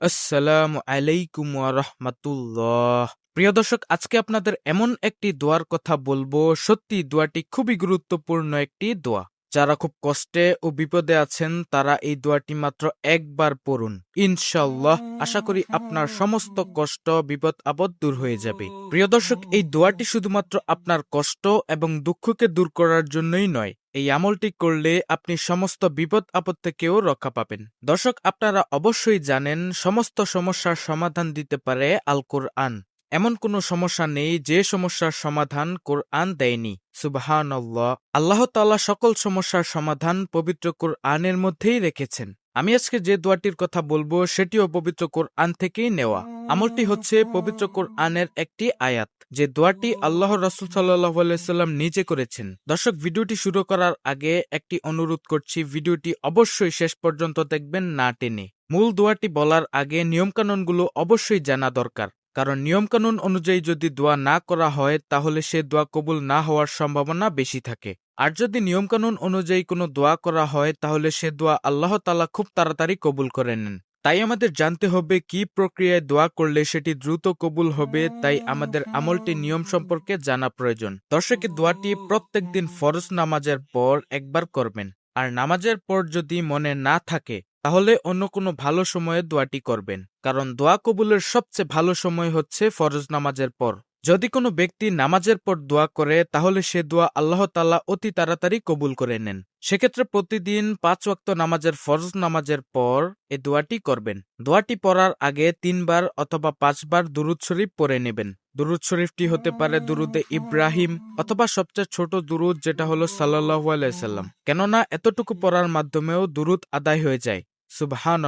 আসসালামু আলাইকুম রহমতুল্লাহ। প্রিয় দর্শক, আজকে আপনাদের এমন একটি দোয়ার কথা বলব। সত্যি, দোয়াটি খুবই গুরুত্বপূর্ণ একটি দোয়া। যারা খুব কষ্টে ও বিপদে আছেন, তারা এই দোয়াটি মাত্র একবার পড়ুন। ইনশাল্লাহ আশা করি আপনার সমস্ত কষ্ট, বিপদ, আপদ দূর হয়ে যাবে। প্রিয় দর্শক, এই দোয়াটি শুধুমাত্র আপনার কষ্ট এবং দুঃখকে দূর করার জন্যই নয়। এই আমলটি করলে আপনি সমস্ত বিপদ, আপদ থেকেও রক্ষা পাবেন। দর্শক, আপনারা অবশ্যই জানেন, সমস্ত সমস্যার সমাধান দিতে পারে আল কোরআন এমন কোনো সমস্যা নেই যে সমস্যার সমাধান কোরআন দেয়নি। সুবাহান আল্লাহ তাল্লাহ সকল সমস্যার সমাধান পবিত্র কোরআনের মধ্যেই রেখেছেন। আমি আজকে যে দোয়াটির কথা বলব সেটিও পবিত্র কোরআন থেকেই নেওয়া। আমলটি হচ্ছে পবিত্র কোরআনের একটি আয়াত। যে দোয়াটি আল্লাহ রসুল সাল্লাম নিজে করেছেন। দর্শক, ভিডিওটি শুরু করার আগে একটি অনুরোধ করছি, ভিডিওটি অবশ্যই শেষ পর্যন্ত দেখবেন না টেনে। মূল দোয়াটি বলার আগে নিয়মকানুনগুলো অবশ্যই জানা দরকার। কারণ নিয়মকানুন অনুযায়ী যদি দোয়া না করা হয়, তাহলে সে দোয়া কবুল না হওয়ার সম্ভাবনা বেশি থাকে। আর যদি নিয়মকানুন অনুযায়ী কোনো দোয়া করা হয়, তাহলে সে দোয়া আল্লাহ তালা খুব তাড়াতাড়ি কবুল করে নেন। তাই আমাদের জানতে হবে কি প্রক্রিয়ায় দোয়া করলে সেটি দ্রুত কবুল হবে, তাই আমাদের আমলটি নিয়ম সম্পর্কে জানা প্রয়োজন। দর্শকের দোয়াটি প্রত্যেক দিন ফরজ নামাজের পর একবার করবেন। আর নামাজের পর যদি মনে না থাকে তাহলে অন্য কোনো ভালো সময়ে দোয়াটি করবেন। কারণ দোয়া কবুলের সবচেয়ে ভালো সময় হচ্ছে ফরজ নামাজের পর। যদি কোনো ব্যক্তি নামাজের পর দোয়া করে, তাহলে সে দোয়া আল্লাহ তাল্লাহ অতি তাড়াতাড়ি কবুল করে নেন। সেক্ষেত্রে প্রতিদিন পাঁচ ওয়াক্ত নামাজের ফরজ নামাজের পর এ দোয়াটি করবেন। দোয়াটি পড়ার আগে তিনবার অথবা পাঁচবার দুরুদ শরীফ পড়ে নেবেন। দুরুদ শরীফটি হতে পারে দুরুদে ইব্রাহিম অথবা সবচেয়ে ছোট দুরুদ যেটা হলো সাল্লাহ আলাইসাল্লাম কেননা এতটুকু পড়ার মাধ্যমেও দুরুদ আদায় হয়ে যায়। সুবহান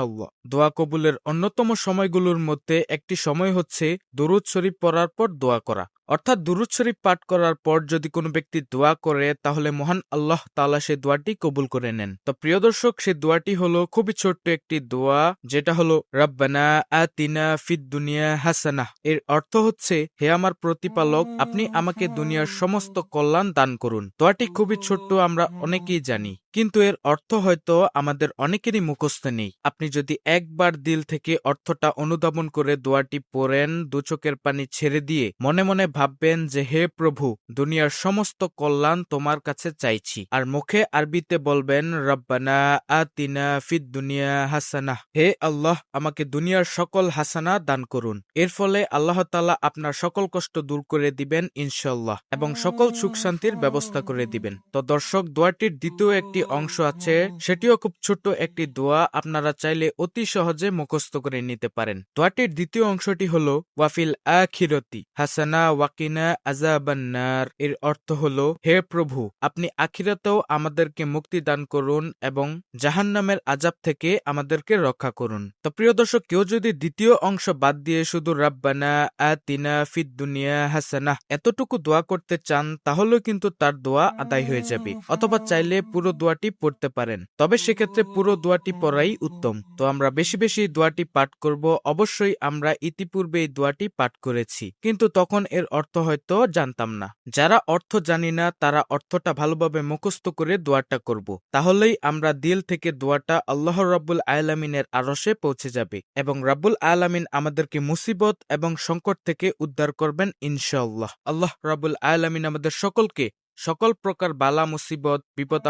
দোয়া কবুলের অন্যতম সময়গুলোর মধ্যে একটি সময় হচ্ছে দরুদ শরীফ পড়ার পর দোয়া করা। অর্থাৎ দুরুদ শরীফ পাঠ করার পর যদি কোনো ব্যক্তি দোয়া করে, তাহলে মহান আল্লাহ তালা সে দোয়াটি কবুল করে নেন। তো প্রিয় দর্শক, সে দোয়াটি হলো খুবই ছোট্ট একটি দোয়া, যেটা হলো, রব্বানা আতিনা ফিদ দুনিয়া হাসানা। এর অর্থ হচ্ছে, হে আমার প্রতিপালক, আপনি আমাকে দুনিয়ার সমস্ত কল্যাণ দান করুন। দোয়াটি খুবই ছোট্ট, আমরা অনেকেই জানি। কিন্তু এর অর্থ হয়তো আমাদের অনেকেরই মুখস্থ নেই। আপনি যদি একবার দিল থেকে অর্থটা অনুধাবন করে দোয়াটি পড়েন, দু চোখের পানি ছেড়ে দিয়ে মনে মনে ভাববেন যে, হে প্রভু, দুনিয়ার সমস্ত কল্যাণ তোমার কাছে চাইছি। আর মুখে আরবিতে বলবেন, রব্বানা আতিনা ফিদ দুনিয়া হাসানা। হে আল্লাহ, আমাকে দুনিয়ার সকল হাসানা দান করুন। এর ফলে আল্লাহ তালা আপনার সকল কষ্ট দূর করে দিবেন ইনশাল্লাহ এবং সকল সুখ শান্তির ব্যবস্থা করে দিবেন। তো দর্শক, দোয়াটির দ্বিতীয় একটি অংশ আছে, সেটিও খুব ছোট্ট একটি দোয়া, আপনারা চাইলে অতি সহজে মুখস্থ করে নিতে পারেন। দোয়াটির দ্বিতীয় অংশটি হল, ওয়াফিল আখিরতি হাসানা ওয়াকিনা আজাবান্নার এর অর্থ হল, হে প্রভু, আপনি আখিরাতেও আমাদেরকে মুক্তি দান করুন এবং জাহান্নামের আজাব থেকে আমাদেরকে রক্ষা করুন। তো প্রিয় দর্শক, কেউ যদি দ্বিতীয় অংশ বাদ দিয়ে শুধু রাব্বানা আতিনা ফিদ দুনিয়া হাসানা এতটুকু দোয়া করতে চান, তাহলেও কিন্তু তার দোয়া আদায় হয়ে যাবে, অথবা চাইলে পুরো দোয়াটি পড়তে পারেন। তবে সেক্ষেত্রে পুরো দোয়াটি পড়াই উত্তম। তো আমরা বেশি বেশি দোয়াটি পাঠ করব। অবশ্যই আমরা ইতিপূর্বে এই দোয়াটি পাঠ করেছি। কিন্তু তখন এর অর্থ হয়তো জানতাম না। যারা অর্থ জানি না, তারা অর্থটা ভালোভাবে মুখস্থ করে দোয়াটা করব। তাহলেই আমরা দিল থেকে দোয়াটা আল্লাহ রাব্বুল আয়ালামিনের আরশে পৌঁছে যাবে এবং রাব্বুল আয়ালামিন আমাদেরকে মুসিবত এবং সংকট থেকে উদ্ধার করবেন ইনশাআল্লাহ। আল্লাহ রাবুল আয়ালামিন আমাদের সকলকে সকল প্রকার বালা, মুসিবত বিপদ